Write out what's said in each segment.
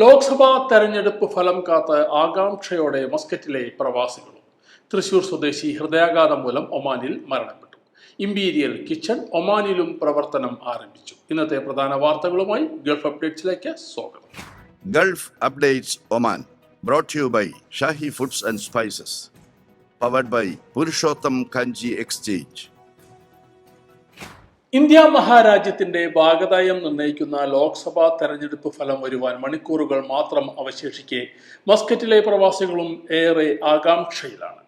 ലോക്സഭാ തെരഞ്ഞെടുപ്പ് ഫലം കാത്ത് ആകാംക്ഷയോടെ മസ്കറ്റിലെ പ്രവാസികളും. തൃശൂർ സ്വദേശി ഹൃദയാഘാതം മൂലം ഒമാനിൽ മരണപ്പെട്ടു. ഇമ്പീരിയൽ കിച്ചൺ ഒമാനിലും പ്രവർത്തനം ആരംഭിച്ചു. ഇന്നത്തെ പ്രധാന വാർത്തകളുമായി ഗൾഫ് അപ്ഡേറ്റ്സിലേക്ക് സ്വാഗതം. Gulf updates Oman brought you by Shahi foods and spices powered by Purushottam Kanji exchange. India മഹാരാജ്യത്തിന്റെ ഭാഗതായം നിർണയിക്കുന്ന ലോക്സഭാ തെരഞ്ഞെടുപ്പ് ഫലം വരുവാൻ മണിക്കൂറുകൾ മാത്രം അവശേഷിക്കെ മസ്കറ്റിലെ പ്രവാസികളും ഏറെ ആകാംക്ഷയിലാണ്.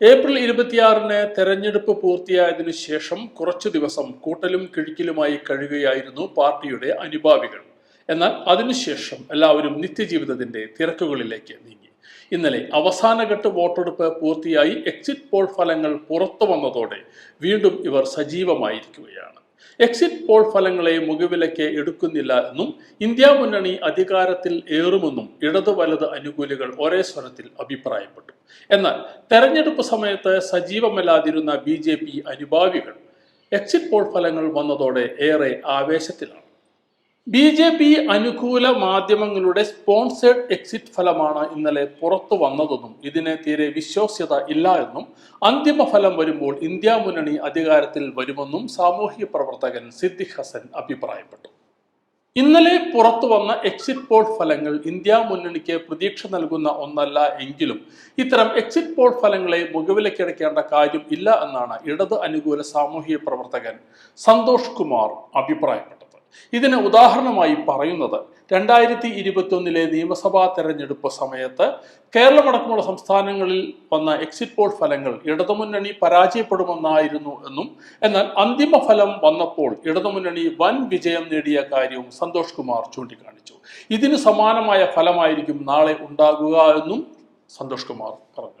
ഏപ്രിൽ ഇരുപത്തിയാറിന് തെരഞ്ഞെടുപ്പ് പൂർത്തിയായതിനു ശേഷം കുറച്ചു ദിവസം കൂട്ടലും കിഴിക്കലുമായി കഴിയുകയായിരുന്നു പാർട്ടിയുടെ അനുഭാവികൾ. എന്നാൽ അതിനുശേഷം എല്ലാവരും നിത്യജീവിതത്തിന്റെ തിരക്കുകളിലേക്ക് നീങ്ങി. ഇന്നലെ അവസാനഘട്ട വോട്ടെടുപ്പ് പൂർത്തിയായി എക്സിറ്റ് പോൾ ഫലങ്ങൾ പുറത്തു വന്നതോടെ വീണ്ടും ഇവർ സജീവമായിരിക്കുകയാണ്. എക്സിറ്റ് പോൾ ഫലങ്ങളെ മുഖവിലയ്ക്ക് എടുക്കുന്നില്ല എന്നും ഇന്ത്യ മുന്നണി അധികാരത്തിൽ ഏറുമെന്നും ഇടത് വലത് അനുകൂലികൾ ഒരേ സ്വരത്തിൽ അഭിപ്രായപ്പെട്ടു. എന്നാൽ തെരഞ്ഞെടുപ്പ് സമയത്ത് സജീവമല്ലാതിരുന്ന ബി ജെ പി അനുഭാവികൾ എക്സിറ്റ് പോൾ ഫലങ്ങൾ വന്നതോടെ ഏറെ ആവേശത്തിലാണ്. ബി ജെ പി അനുകൂല മാധ്യമങ്ങളുടെ സ്പോൺസേഡ് എക്സിറ്റ് ഫലമാണ് ഇന്നലെ പുറത്തു വന്നതെന്നും ഇതിന് തീരെ വിശ്വാസ്യത ഇല്ല എന്നും അന്തിമ ഫലം വരുമ്പോൾ ഇന്ത്യ മുന്നണി അധികാരത്തിൽ വരുമെന്നും സാമൂഹ്യ പ്രവർത്തകൻ സിദ്ദിഖ് ഹസൻ അഭിപ്രായപ്പെട്ടു. ഇന്നലെ പുറത്തു വന്ന എക്സിറ്റ് പോൾ ഫലങ്ങൾ ഇന്ത്യ മുന്നണിക്ക് പ്രതീക്ഷ നൽകുന്ന ഒന്നല്ല എങ്കിലും ഇത്തരം എക്സിറ്റ് പോൾ ഫലങ്ങളെ മുഖവിലക്കെടുക്കേണ്ട കാര്യം ഇല്ല എന്നാണ് ഇടത് അനുകൂല സാമൂഹ്യ പ്രവർത്തകൻ സന്തോഷ് കുമാർ അഭിപ്രായപ്പെട്ടത്. ഇതിന് ഉദാഹരണമായി പറയുന്നത് രണ്ടായിരത്തി ഇരുപത്തിയൊന്നിലെ നിയമസഭാ തെരഞ്ഞെടുപ്പ് സമയത്ത് കേരളമടക്കമുള്ള സംസ്ഥാനങ്ങളിൽ വന്ന എക്സിറ്റ് പോൾ ഫലങ്ങൾ ഇടതുമുന്നണി പരാജയപ്പെടുമെന്നായിരുന്നു എന്നും എന്നാൽ അന്തിമ ഫലം വന്നപ്പോൾ ഇടതുമുന്നണി വൻ വിജയം നേടിയ കാര്യവും സന്തോഷ് കുമാർ ചൂണ്ടിക്കാണിച്ചു. ഇതിന് സമാനമായ ഫലമായിരിക്കും നാളെ ഉണ്ടാകുക എന്നും സന്തോഷ് കുമാർ പറഞ്ഞു.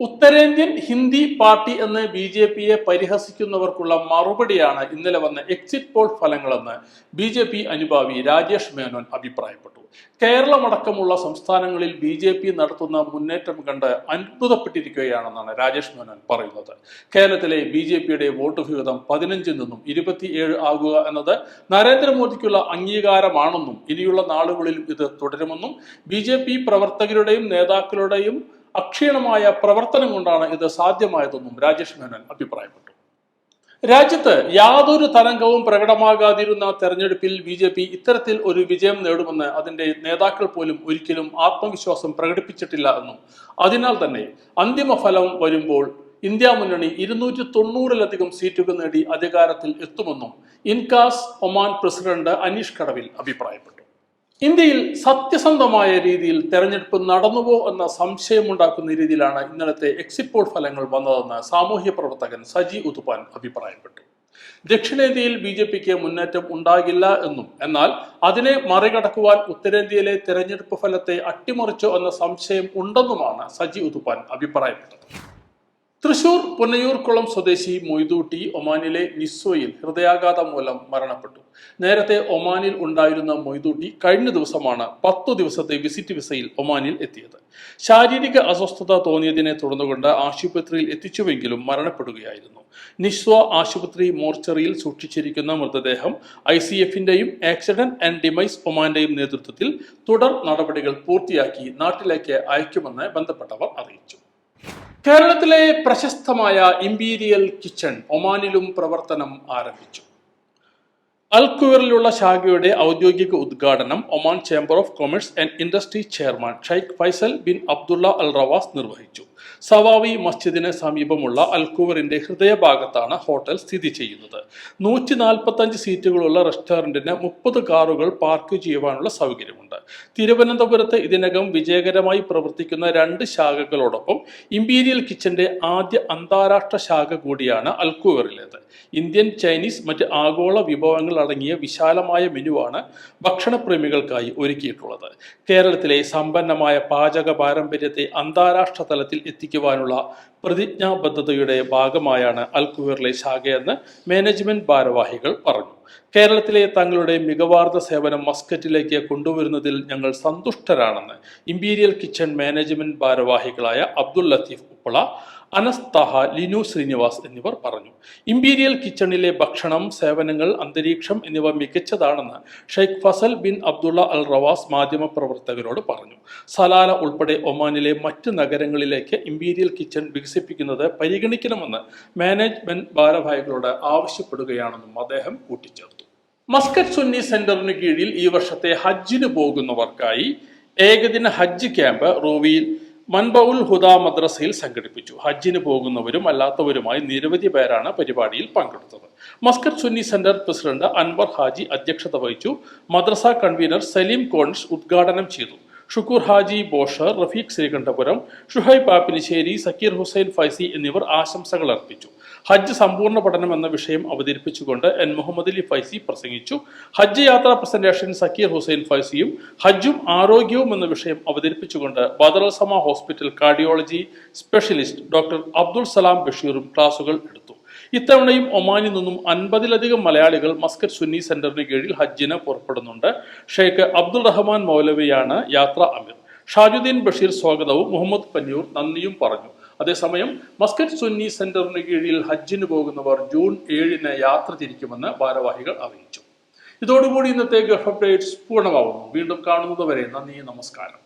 ഉത്തരേന്ത്യൻ ഹിന്ദി പാർട്ടി എന്ന് ബി ജെ പിയെ പരിഹസിക്കുന്നവർക്കുള്ള മറുപടിയാണ് ഇന്നലെ വന്ന എക്സിറ്റ് പോൾ ഫലങ്ങളെന്ന് ബി ജെ പി അനുഭാവി രാജേഷ് മേനോൻ അഭിപ്രായപ്പെട്ടു. കേരളമടക്കമുള്ള സംസ്ഥാനങ്ങളിൽ ബി ജെ പി നടത്തുന്ന മുന്നേറ്റം കണ്ട് അത്ഭുതപ്പെട്ടിരിക്കുകയാണെന്നാണ് രാജേഷ് മേനോൻ പറയുന്നത്. കേരളത്തിലെ ബി ജെ പിയുടെ വോട്ട് വിഹിതം പതിനഞ്ചിൽ നിന്നും ഇരുപത്തിയേഴ് ആകുക എന്നത് നരേന്ദ്രമോദിക്കുള്ള അംഗീകാരമാണെന്നും ഇനിയുള്ള നാളുകളിലും ഇത് തുടരുമെന്നും ബി പ്രവർത്തകരുടെയും നേതാക്കളുടെയും അക്ഷീണമായ പ്രവർത്തനം കൊണ്ടാണ് ഇത് സാധ്യമായതെന്നും രാജേഷ് മേനോൻ അഭിപ്രായപ്പെട്ടു. രാജ്യത്ത് യാതൊരു തരംഗവും പ്രകടമാകാതിരുന്ന തെരഞ്ഞെടുപ്പിൽ ബി ജെ പി ഇത്തരത്തിൽ ഒരു വിജയം നേടുമെന്ന് അതിന്റെ നേതാക്കൾ പോലും ഒരിക്കലും ആത്മവിശ്വാസം പ്രകടിപ്പിച്ചിട്ടില്ല എന്നും. അതിനാൽ തന്നെ അന്തിമ ഫലം വരുമ്പോൾ ഇന്ത്യ മുന്നണി ഇരുന്നൂറ്റി തൊണ്ണൂറിലധികം സീറ്റുകൾ നേടി അധികാരത്തിൽ എത്തുമെന്നും ഇൻകാസ് ഒമാൻ പ്രസിഡന്റ് അനീഷ് കടവിൽ അഭിപ്രായപ്പെട്ടു. ഇന്ത്യയിൽ സത്യസന്ധമായ രീതിയിൽ തെരഞ്ഞെടുപ്പ് നടന്നുവോ എന്ന സംശയമുണ്ടാക്കുന്ന രീതിയിലാണ് ഇന്നലത്തെ എക്സിറ്റ് പോൾ ഫലങ്ങൾ വന്നതെന്ന് സാമൂഹ്യ പ്രവർത്തകൻ സജി ഉതുപാൻ അഭിപ്രായപ്പെട്ടു. ദക്ഷിണേന്ത്യയിൽ ബി ജെ പിക്ക് മുന്നേറ്റം ഉണ്ടാകില്ല എന്നും എന്നാൽ അതിനെ മറികടക്കുവാൻ ഉത്തരേന്ത്യയിലെ തെരഞ്ഞെടുപ്പ് ഫലത്തെ അട്ടിമറിച്ചോ എന്ന സംശയം ഉണ്ടെന്നുമാണ് സജി ഉതുപ്പാൻ അഭിപ്രായപ്പെട്ടത്. തൃശൂർ പുന്നയൂർക്കുളം സ്വദേശി മൊയ്തൂട്ടി ഒമാനിലെ നിസ്സോയിൽ ഹൃദയാഘാതം മൂലം മരണപ്പെട്ടു. നേരത്തെ ഒമാനിൽ ഉണ്ടായിരുന്ന മൊയ്തൂട്ടി കഴിഞ്ഞ ദിവസമാണ് പത്തു ദിവസത്തെ വിസിറ്റ് വിസയിൽ ഒമാനിൽ എത്തിയത്. ശാരീരിക അസ്വസ്ഥത തോന്നിയതിനെ തുടർന്നുകൊണ്ട് ആശുപത്രിയിൽ എത്തിച്ചുവെങ്കിലും മരണപ്പെടുകയായിരുന്നു. നിസ്വ ആശുപത്രി മോർച്ചറിയിൽ സൂക്ഷിച്ചിരിക്കുന്ന മൃതദേഹം ഐ സി എഫിന്റെയും ആക്സിഡന്റ് ആൻഡ് ഡിമൈസ് ഒമാന്റെയും നേതൃത്വത്തിൽ തുടർ നടപടികൾ പൂർത്തിയാക്കി നാട്ടിലേക്ക് അയക്കുമെന്ന് ബന്ധപ്പെട്ടവർ അറിയിച്ചു. കേരളത്തിലെ പ്രശസ്തമായ ഇമ്പീരിയൽ കിച്ചൺ ഒമാനിലും പ്രവർത്തനം ആരംഭിച്ചു. അൽക്കുവറിലുള്ള ശാഖയുടെ ഔദ്യോഗിക ഉദ്ഘാടനം Oman chamber of commerce and industry chairman Sheikh Faisal bin Abdullah Al Rawas നിർവഹിച്ചു. സവാവി മസ്ജിദിന് സമീപമുള്ള അൽക്കുവറിന്റെ ഹൃദയഭാഗത്താണ് ഹോട്ടൽ സ്ഥിതി ചെയ്യുന്നത്. നൂറ്റി സീറ്റുകളുള്ള റെസ്റ്റോറന്റിന് മുപ്പത് കാറുകൾ പാർക്ക് ചെയ്യുവാനുള്ള സൗകര്യമുണ്ട്. തിരുവനന്തപുരത്ത് ഇതിനകം വിജയകരമായി പ്രവർത്തിക്കുന്ന രണ്ട് ശാഖകളോടൊപ്പം ഇമ്പീരിയൽ കിച്ചന്റെ ആദ്യ അന്താരാഷ്ട്ര ശാഖ കൂടിയാണ് അൽക്കുവറിലേത് ഇന്ത്യൻ ചൈനീസ് മറ്റ് ആഗോള വിഭവങ്ങൾ അടങ്ങിയ വിശാലമായ മെനുവാണ് ഭക്ഷണപ്രേമികൾക്കായി ഒരുക്കിയിട്ടുള്ളത്. കേരളത്തിലെ സമ്പന്നമായ പാചക പാരമ്പര്യത്തെ അന്താരാഷ്ട്ര തലത്തിൽ എത്തിക്കുവാനുള്ള പ്രതിജ്ഞാബദ്ധതയുടെ ഭാഗമായാണ് അൽക്കുഹറിലെ ശാഖയെന്ന് മാനേജ്മെന്റ് ഭാരവാഹികൾ പറഞ്ഞു. കേരളത്തിലെ തങ്ങളുടെ മികവാർന്ന സേവനം മസ്കറ്റിലേക്ക് കൊണ്ടുവരുന്നതിൽ ഞങ്ങൾ സന്തുഷ്ടരാണെന്ന് ഇമ്പീരിയൽ കിച്ചൺ മാനേജ്മെന്റ് ഭാരവാഹികളായ അബ്ദുൽ ലത്തീഫ് ഉപ്പള അനസ് തഹ ലിനു ശ്രീനിവാസ് എന്നിവർ പറഞ്ഞു. ഇമ്പീരിയൽ കിച്ചണിലെ ഭക്ഷണം സേവനങ്ങൾ അന്തരീക്ഷം എന്നിവ മികച്ചതാണെന്ന് Sheikh Fazal bin Abdullah Al Rawas മാധ്യമപ്രവർത്തകരോട് പറഞ്ഞു. സലാല ഉൾപ്പെടെ ഒമാനിലെ മറ്റ് നഗരങ്ങളിലേക്ക് ഇമ്പീരിയൽ കിച്ചൺ വികസിപ്പിക്കുന്നത് പരിഗണിക്കണമെന്ന് മാനേജ്മെന്റ് ഭാരവാഹികളോട് ആവശ്യപ്പെടുകയാണെന്നും അദ്ദേഹം കൂട്ടിച്ചേർത്തു. മസ്കറ്റ് സുന്നി സെന്ററിന് കീഴിൽ ഈ വർഷത്തെ ഹജ്ജിന് പോകുന്നവർക്കായി ഏകദിന ഹജ്ജ് ക്യാമ്പ് റോവിയിൽ മൻബൌൽ ഹുദ മദ്രസയിൽ സംഘടിപ്പിച്ചു. ഹജ്ജിന് പോകുന്നവരും അല്ലാത്തവരുമായി നിരവധി പേരാണ് പരിപാടിയിൽ പങ്കെടുത്തത്. മസ്കർ സുന്നി സെന്റർ പ്രസിഡന്റ് അൻവർ ഹാജി അധ്യക്ഷത വഹിച്ചു. മദ്രസ കൺവീനർ സലീം കോൺസ് ഉദ്ഘാടനം ചെയ്തു. ഷുക്കൂർ ഹാജി ബോഷർ റഫീഖ് ശ്രീകണ്ഠപുരം ഷുഹൈബ് പാപ്പിനിശ്ശേരി സക്കീർ ഹുസൈൻ ഫൈസി എന്നിവർ ആശംസകൾ അർപ്പിച്ചു. ഹജ്ജ് സമ്പൂർണ പഠനം എന്ന വിഷയം അവതരിപ്പിച്ചുകൊണ്ട് എൻ മുഹമ്മദ് അലി ഫൈസി പ്രസംഗിച്ചു. ഹജ്ജ് യാത്രാ പ്രസന്റേഷൻ സക്കീർ ഹുസൈൻ ഫൈസിയും ഹജ്ജും ആരോഗ്യവും എന്ന വിഷയം അവതരിപ്പിച്ചുകൊണ്ട് Badr Al Sama hospital cardiology specialist doctor Abdul Salam ബഷീറും ക്ലാസുകൾ എടുത്തു. ഇത്തവണയും ഒമാനിൽ നിന്നും അൻപതിലധികം മലയാളികൾ മസ്കറ്റ് സുന്നി സെന്ററിന് കീഴിൽ ഹജ്ജിന് പുറപ്പെടുന്നുണ്ട്. ഷെയ്ഖ് അബ്ദുൾ റഹ്മാൻ മൗലവിയാണ് യാത്ര അമീർ. ഷാജുദ്ദീൻ ബഷീർ സ്വാഗതവും മുഹമ്മദ് പന്നൂർ നന്ദിയും പറഞ്ഞു. അതേസമയം മസ്കറ്റ് സുന്നി സെന്ററിന് കീഴിൽ ഹജ്ജിന് പോകുന്നവർ ജൂൺ ഏഴിന് യാത്ര തിരിക്കുമെന്ന് ഭാരവാഹികൾ അറിയിച്ചു. ഇതോടുകൂടി ഇന്നത്തെ ഗൾഫ് അപ്ഡേറ്റ്സ് പൂർണമാവുന്നു വീണ്ടും കാണുന്നതുവരെ നന്ദി നമസ്കാരം.